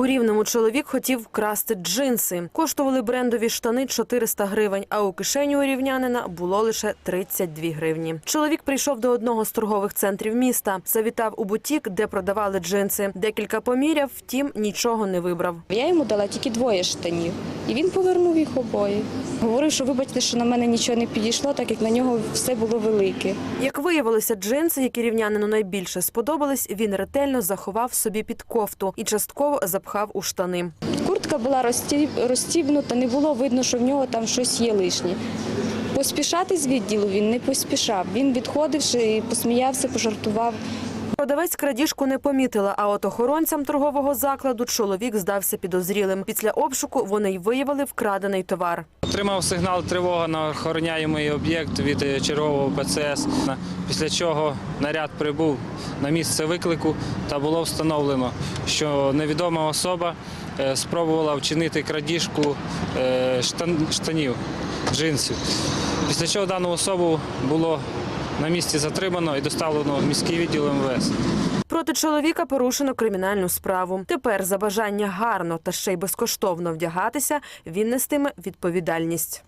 У рівному чоловік хотів вкрасти джинси. Коштували брендові штани 400 гривень, а у кишені у рівнянина було лише 32 гривні. Чоловік прийшов до одного з торгових центрів міста, завітав у бутік, де продавали джинси. Декілька поміряв, втім нічого не вибрав. Я йому дала тільки двоє штанів, і він повернув їх обоє. Говорив, що вибачте, що на мене нічого не підійшло, так як на нього все було велике. Як виявилося, джинси, які рівнянину найбільше сподобались, він ретельно заховав собі під кофту і частково запхав у штани. Куртка була розстібнута, не було видно, що в нього там щось є лишнє. Поспішати з відділу він не поспішав. Він відходив ще і посміявся, пожартував. Продавець крадіжку не помітила, а от охоронцям торгового закладу чоловік здався підозрілим. Після обшуку вони й виявили вкрадений товар. Отримав сигнал тривога на охороняємий об'єкт від чергового ПЦС, після чого наряд прибув на місце виклику та було встановлено, що невідома особа е, спробувала вчинити крадіжку е, штанів, джинсів. Після чого дану особу було на місці затримано і доставлено в міський відділ МВС. Проти чоловіка порушено кримінальну справу. Тепер за бажання гарно та ще й безкоштовно вдягатися він нестиме відповідальність.